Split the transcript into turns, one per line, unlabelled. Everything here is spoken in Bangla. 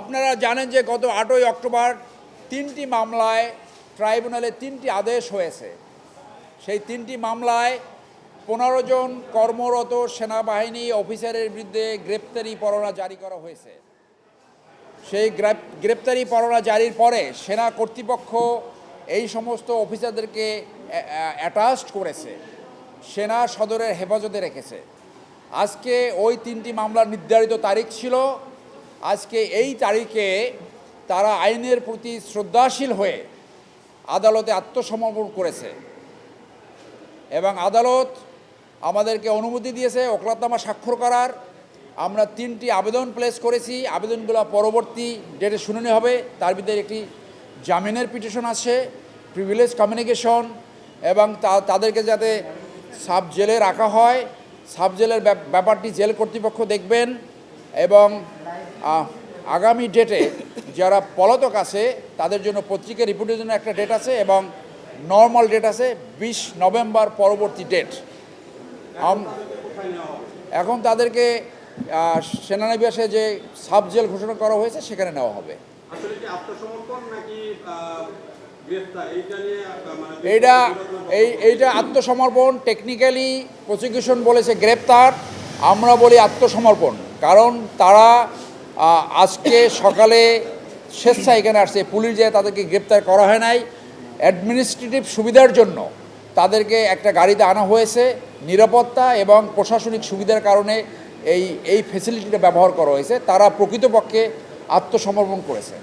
আপনারা জানেন যে গত আটই অক্টোবর তিনটি মামলায় ট্রাইব্যুনালে তিনটি আদেশ হয়েছে। সেই তিনটি মামলায় পনেরো জন কর্মরত সেনাবাহিনী অফিসারের বিরুদ্ধে গ্রেপ্তারি পরোয়ানা জারি করা হয়েছে। সেই গ্রেপ্তারি পরোয়ানা জারির পরে সেনা কর্তৃপক্ষ এই সমস্ত অফিসারদেরকে অ্যাটাচড করেছে। সেনা সদরের হেফাজতে রেখেছে। আজকে ওই তিনটি মামলার নির্ধারিত তারিখ ছিল আজকে এই তারিখে তারা আইনের প্রতি শ্রদ্ধাশীল হয়ে আদালতে আত্মসমর্পণ করেছে। এবং আদালত আমাদেরকে অনুমতি দিয়েছে, ওকলাতনামা স্বাক্ষর করার। আমরা তিনটি আবেদন প্লেস করেছি। আবেদনগুলো পরবর্তী ডেটে শুনানি হবে। তার ভিতরে একটি জামিনের পিটিশন আছে প্রিভিলেজ কমিউনিকেশন এবং তাদেরকে যাতে সাব জেলে রাখা হয়। সাব জেলের ব্যাপ- ব্যাপারটি জেল কর্তৃপক্ষ দেখবেন এবং আগামী ডেটে যারা পলাতক আছে তাদের জন্য পত্রিকা রিপোর্টের জন্য একটা ডেট আছে এবং নর্মাল ডেট আছে বিশ নভেম্বর পরবর্তী ডেট এখন তাদেরকে সেনানিবাসে যে সাব জেল ঘোষণা করা হয়েছে সেখানে নেওয়া হবে।
এইটা মানে
এই এইটা আত্মসমর্পণ টেকনিক্যালি প্রসিকিউশন বলেছে গ্রেপ্তার আমরা বলি আত্মসমর্পণ। কারণ তারা আজকে সকালে স্বেচ্ছায় এখানে আসছে। পুলিশ যে তাদেরকে গ্রেপ্তার করা হয় নাই অ্যাডমিনিস্ট্রেটিভ সুবিধার জন্য তাদেরকে একটা গাড়িতে আনা হয়েছে। নিরাপত্তা এবং প্রশাসনিক সুবিধার কারণে এই এই ফেসিলিটিটা ব্যবহার করা হয়েছে। তারা প্রকৃতপক্ষে আত্মসমর্পণ করেছে।